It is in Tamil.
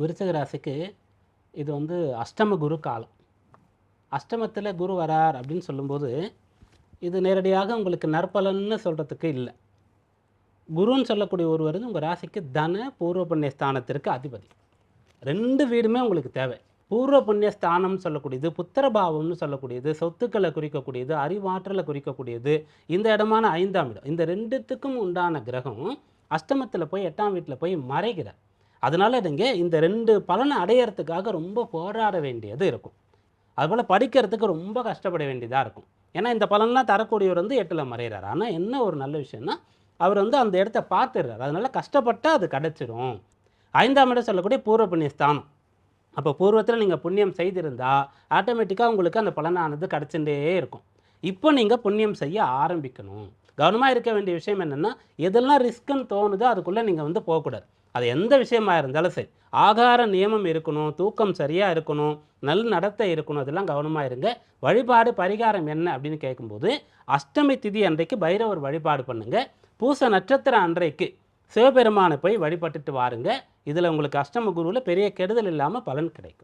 விருச்சிக ராசிக்கு இது வந்து அஷ்டம குரு காலம். அஷ்டமத்தில் குரு வரார் அப்படின்னு சொல்லும்போது இது நேரடியாக உங்களுக்கு நற்பலன்னு சொல்கிறதுக்கு இல்லை. குருன்னு சொல்லக்கூடிய ஒருவர் உங்கள் ராசிக்கு தன பூர்வ புண்ணிய ஸ்தானத்திற்கு அதிபதி. ரெண்டு வீடுமே உங்களுக்கு தேவை. பூர்வ புண்ணிய ஸ்தானம்னு சொல்லக்கூடியது புத்திரபாவம்னு சொல்லக்கூடியது சொத்துக்களை குறிக்கக்கூடியது அறிவாற்றலை குறிக்கக்கூடியது இந்த இடமான ஐந்தாம் இடம். இந்த ரெண்டுத்துக்கும் உண்டான கிரகம் அஷ்டமத்தில் போய் எட்டாம் வீட்டில் போய் மறைகிறார். அதனால் நீங்கள் இந்த ரெண்டு பலனை அடையறதுக்காக ரொம்ப போராட வேண்டியது இருக்கும். அதுபோல் படிக்கிறதுக்கு ரொம்ப கஷ்டப்பட வேண்டியதாக இருக்கும். ஏன்னா இந்த பலன்லாம் தரக்கூடியவர் வந்து எட்டில் மறைகிறார் ஆனால் என்ன ஒரு நல்ல விஷயம்னா அவர் வந்து அந்த இடத்த பார்த்துடுறாரு. அதனால் கஷ்டப்பட்டால் அது கிடச்சிரும். ஐந்தாம் இடம் சொல்லக்கூடிய பூர்வ புண்ணிய ஸ்தானம். அப்போ பூர்வத்தில் நீங்கள் புண்ணியம் செய்திருந்தால் ஆட்டோமேட்டிக்காக உங்களுக்கு அந்த பலனானது கிடச்சுட்டே இருக்கும். இப்போ நீங்கள் புண்ணியம் செய்ய ஆரம்பிக்கணும். கவனமாக இருக்க வேண்டிய விஷயம் என்னென்னா எதெல்லாம் ரிஸ்க்குன்னு தோணுதோ அதுக்குள்ளே நீங்கள் வந்து போகக்கூடாது. அது எந்த விஷயமா இருந்தாலும் சரி. ஆகார நியமம் இருக்கணும் தூக்கம் சரியாக இருக்கணும் நல் நடத்தை இருக்கணும் அதெல்லாம் கவனமாக இருங்க. வழிபாடு பரிகாரம் என்ன அப்படின்னு கேட்கும்போது அஷ்டமி திதி அன்றைக்கு பைரவர் வழிபாடு பண்ணுங்கள் பூச நட்சத்திரம் அன்றைக்கு சிவபெருமானை போய் வழிபட்டுட்டு வாருங்க. இதில் உங்களுக்கு அஷ்டம குருவில் பெரிய கெடுதல் இல்லாமல் பலன் கிடைக்கும்.